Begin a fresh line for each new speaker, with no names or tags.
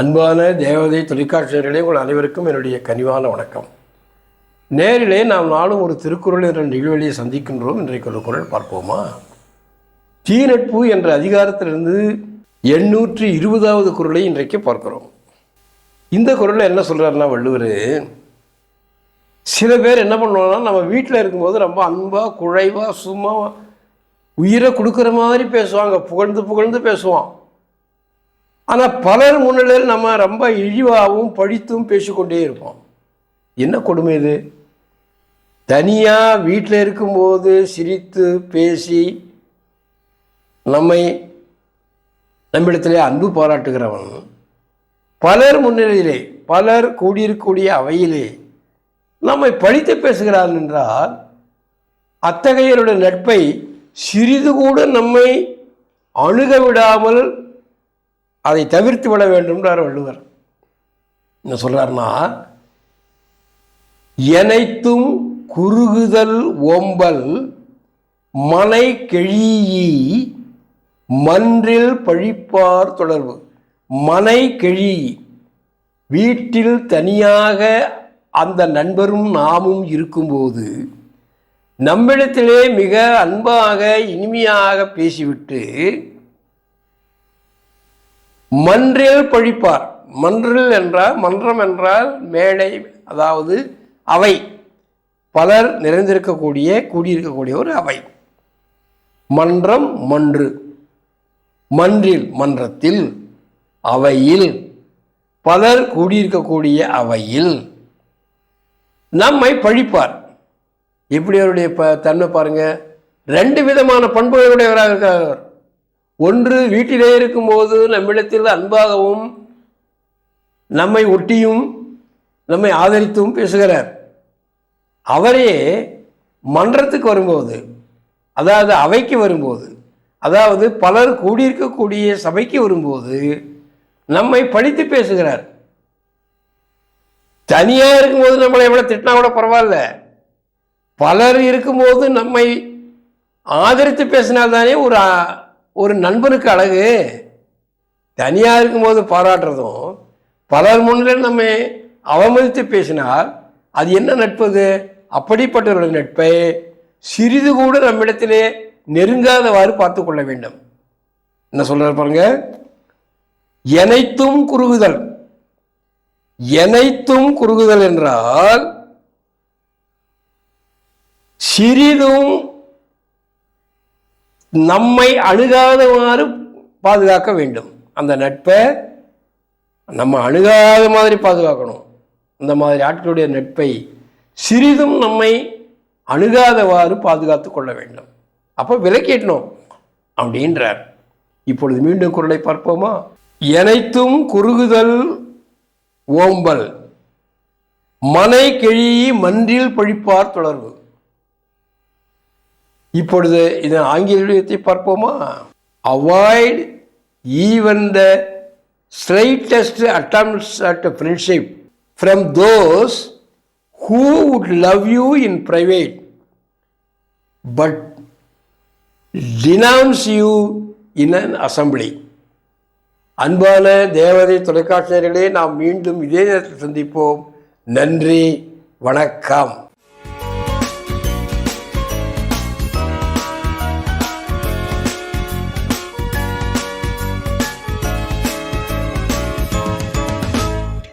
அன்பான தேவதை தொலைக்காட்சியர்களே உங்கள் அனைவருக்கும் என்னுடைய கனிவான வணக்கம். நேரிலே நாம் நாளும் ஒரு திருக்குறள் என்ற நிகழ்வெளியை சந்திக்கின்றோம். இன்றைக்கு ஒரு குரல் பார்ப்போமா? தீநட்பு என்ற அதிகாரத்திலிருந்து எண்ணூற்றி இருபதாவது குரலை இன்றைக்கு பார்க்கிறோம். இந்த குரலில் என்ன சொல்கிறாருன்னா வள்ளுவர் சில பேர் என்ன பண்ணுவாங்கன்னா நம்ம வீட்டில் இருக்கும்போது ரொம்ப அன்பாக குழைவாக சும்மா உயிரை கொடுக்குற மாதிரி பேசுவாங்க. புகழ்ந்து புகழ்ந்து பேசுவான். ஆனால் பலர் முன்னிலையில் நம்ம ரொம்ப இழிவாகவும் பழித்தும் பேசிக்கொண்டே இருப்போம். என்ன கொடுமை இது? தனியாக வீட்டில் இருக்கும்போது சிரித்து பேசி நம்மை நம்மிடத்திலே அன்பு பாராட்டுகிறவன் பலர் முன்னிலையிலே பலர் கூடியிருக்கக்கூடிய அவையிலே நம்மை பழித்து பேசுகிறான் என்றால் அத்தகையருடைய நட்பை சிறிது கூட நம்மை அணுக விடாமல் அதை தவிர்த்து விட வேண்டும்ன்றார் வள்ளுவர். என்ன சொல்றாருன்னா எனைத்தும் குறுகுதல் ஓம்பல் மனை கெழியி மன்றில் பழிப்பார் தொடர்பு. மனை கெழி வீட்டில் தனியாக அந்த நண்பரும் நாமும் இருக்கும்போது நம்மிடத்திலே மிக அன்பாக இனிமையாக பேசிவிட்டு மன்றில் பழிப்பார். மன்றில் என்றால் மன்றம் என்றால் மேடை அதாவது அவை. பலர் நிறைந்திருக்கக்கூடிய கூடியிருக்கக்கூடிய ஒரு அவை. மன்றம் மன்று. மன்றில் மன்றத்தில் அவையில். பலர் கூடியிருக்கக்கூடிய அவையில். நம்மை பழிப்பார். எப்படி அவருடைய ப தன்மை பாருங்க. ரெண்டு விதமான பண்புகளுடையவராக இருக்கிறார் ஒன்று வீட்டிலே இருக்கும்போது நம்மிடத்தில் அன்பாகவும் நம்மை ஒட்டியும் நம்மை ஆதரித்தும் பேசுகிறார். அவரே மன்றத்துக்கு வரும்போது அதாவது அவைக்கு வரும்போது அதாவது பலர் கூடியிருக்கக்கூடிய சபைக்கு வரும்போது நம்மை பழித்து பேசுகிறார். தனியாக இருக்கும்போது நம்மளை எவ்வளோ திட்டினா கூட பரவாயில்ல. பலர் இருக்கும்போது நம்மை ஆதரித்து பேசினால்தானே ஒரு ஒரு நண்பனுக்கு அழகு. தனியாக இருக்கும்போது பாராட்டுறதும் பலர் முன்னிலையில் நம்ம அவமதித்து பேசினால் அது என்ன நட்பது அப்படிப்பட்டவருடைய நட்பை சிறிது கூட நம்மிடத்திலே நெருங்காதவாறு பார்த்து கொள்ள வேண்டும். என்ன சொல்கிறார் பாருங்க? எனைத்தும் குறுகுதல். எனைத்தும் குறுகுதல் என்றால் சிறிதும் நம்மை அணுகாதவாறு பாதுகாக்க வேண்டும். அந்த நட்பை நம்ம அணுகாத மாதிரி பாதுகாக்கணும். இந்த மாதிரி ஆட்களுடைய நட்பை சிறிதும் நம்மை அணுகாதவாறு பாதுகாத்து கொள்ள வேண்டும். அப்போ விலக்கிடணும் அப்படின்றார். இப்பொழுது மீண்டும் குரலை பார்ப்போமா? எனைத்தும் குறுகுதல் ஓம்பல் மனை கிழி மன்றில் பழிப்பார் தொடர்பு. இப்பொழுது இதன் ஆங்கிலத்தை பார்ப்போமா? Avoid even the straightest attempts at friendship from those who would love you in private but denounce you in an assembly அன்பான தேவதை தொலைக்காட்சியர்களே நாம் மீண்டும் இதே நேரத்தில் சந்திப்போம். நன்றி வணக்கம்.